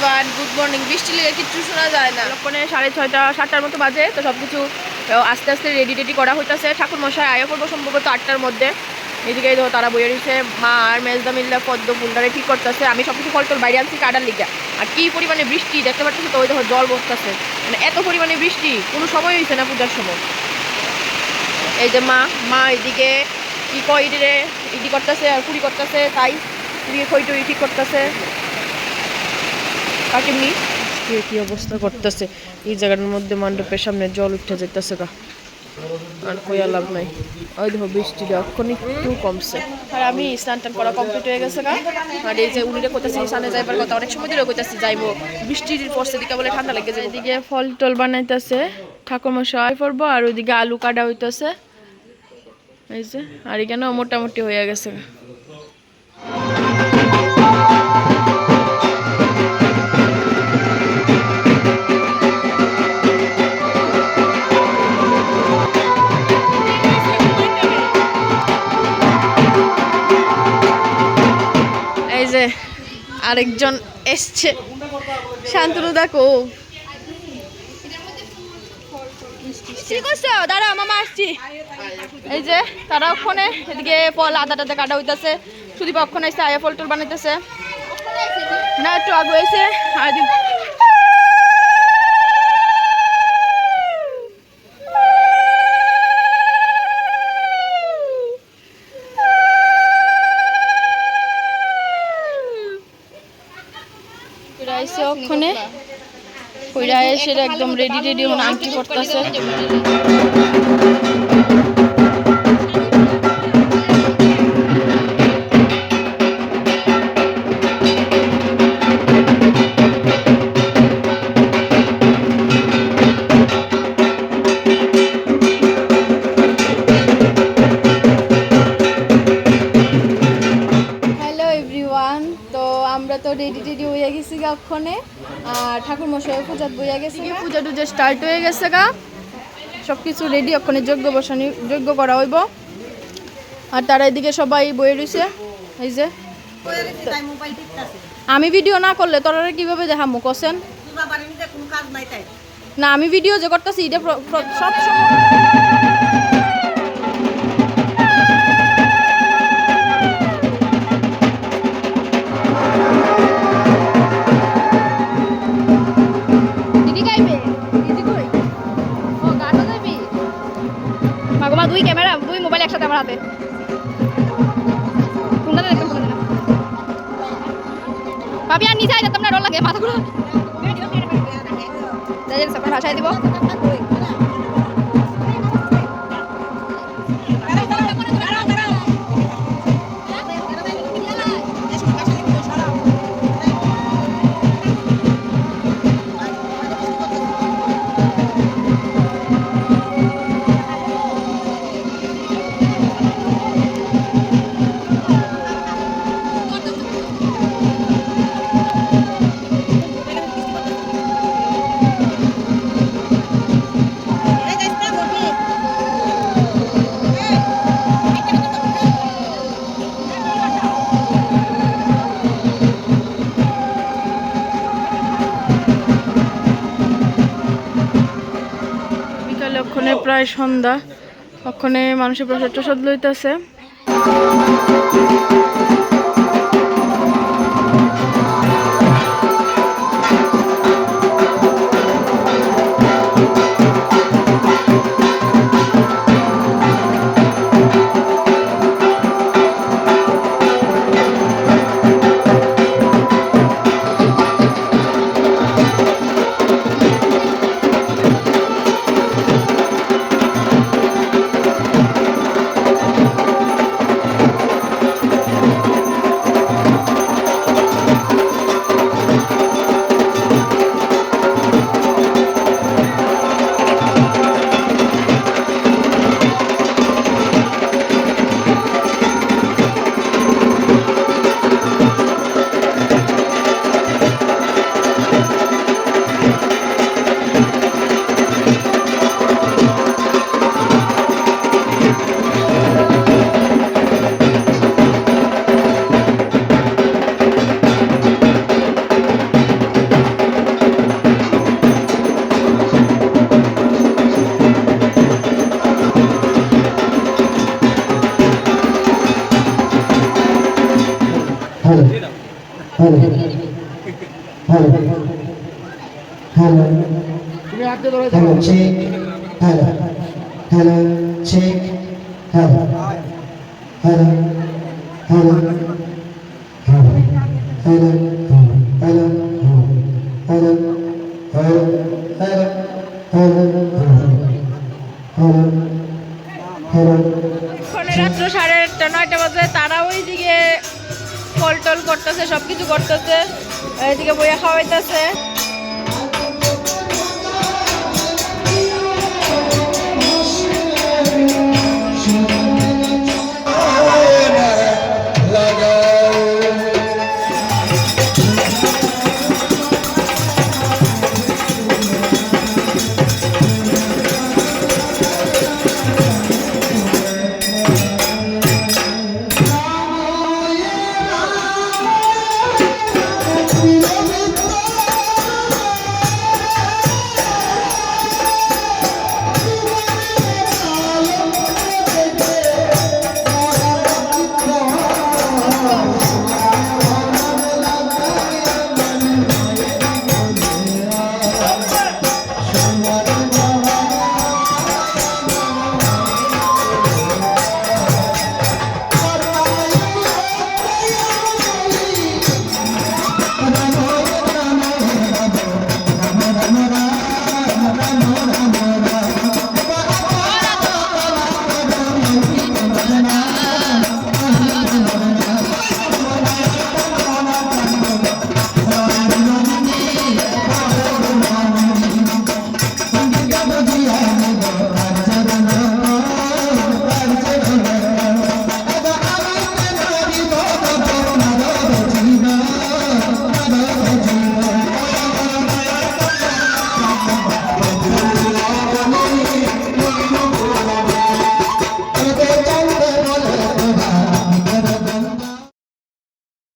Everyone good morning বৃষ্টি লেগে কিচ্ছু শোনা যায় না। লক্ষণে সাড়ে ছয়টা, সাতটার মতো বাজে, তো সব কিছু আস্তে আস্তে রেডি টেডি করা হইতেছে। ঠাকুর মশাই আয়া করব সম্ভবত আটটার মধ্যে। এদিকে দেখো তারা বইয়ে রয়েছে মা আর মেজদা মিল্লা, পদ্ম ফুলদারে ঠিক করতেছে। আমি সব কিছু ফল টল বাইরে আনছি কাটার লিগে। আর কি পরিমাণে বৃষ্টি, দেখতে পাচ্ছি তো, ওই দেখো জল বসতেছে। মানে এত পরিমাণে বৃষ্টি, কোনো সময় হয়েছে না পূজার সময়। এই যে মা মা এদিকে কি কয় ইডি করতেছে আর কুড়ি করতেছে, তাই এদিকে খই টই ঠিক করতেছে। কাকিমনি কি কি অবস্থা করতেছে? এই জায়গাটার মধ্যে মণ্ডপের সামনে জল উঠে যেতেছে গা। আর কইয়া লাভ নাই। ওই দেখো বৃষ্টিটা এখন একটু কমছে। আর আমি স্নান টান করা কমপ্লিট হয়ে গেছে গা। আর এই যে উনিরে কোথাছি স্নানে যাইবার কথা অনেক সময় ধরে কোথাছি যাইবো। বৃষ্টির পড়ছে দিকে বলে ঠান্ডা লেগে যায় এদিকে ফল টল বানাইতেছে ঠাকুর মশাই পড়ব আর ওইদিকে আলু কাটা হইতেছে। এই যে আর এখানে মোটামুটি হয়ে গেছে গা। আরেকজন এসছে। শান্তনু কি দাঁড়া, মামা আসছি। এই যে, তারা ওখানে, এদিকে ফল আদা টাদা কাটা হইতেছে। সুদীপ ওখানে এসে আয়া ফল টোল বানাইতেছে। না, একটু আগে এসে আর ওখানে কইরা এসে একদম রেডি রেডি আংটি করতেছে মশাই পূজাত বইয়া গেছি কি পূজা টুজা স্টার্ট হয়ে গেছে গা। সব কিছু রেডি ওখানে যজ্ঞ বসানি যজ্ঞ করা হইব। আর তারা এদিকে সবাই বয়ে রয়েছে এই যে। আমি ভিডিও না করলে তোরা কীভাবে দেখামু কসেন? না আমি ভিডিও যে করতেছি এটা সব সময় আমার হাতে কোনটা দেখবেন কোনটা না ভাবি আর নিচে যেতাম না ডর লাগে মাথা ঘুরো যাই যাই ভাষায় দিব। প্রায় সন্ধ্যা। ওখানে মানুষের প্রসাদ টসাদ লইতেছে। তুমি হাতে ধরে hello, check, hello, hello, check, hello, hello, hello, hello, hello, hello, hello, hello, hello, hello, hello, ওখানে রাত্র সাড়ে আটটা নয়টা বাজে তারা ওইদিকে ফল টল করতেছে সবকিছু করতেছে। এদিকে বইয়া খাওয়াইতেছে।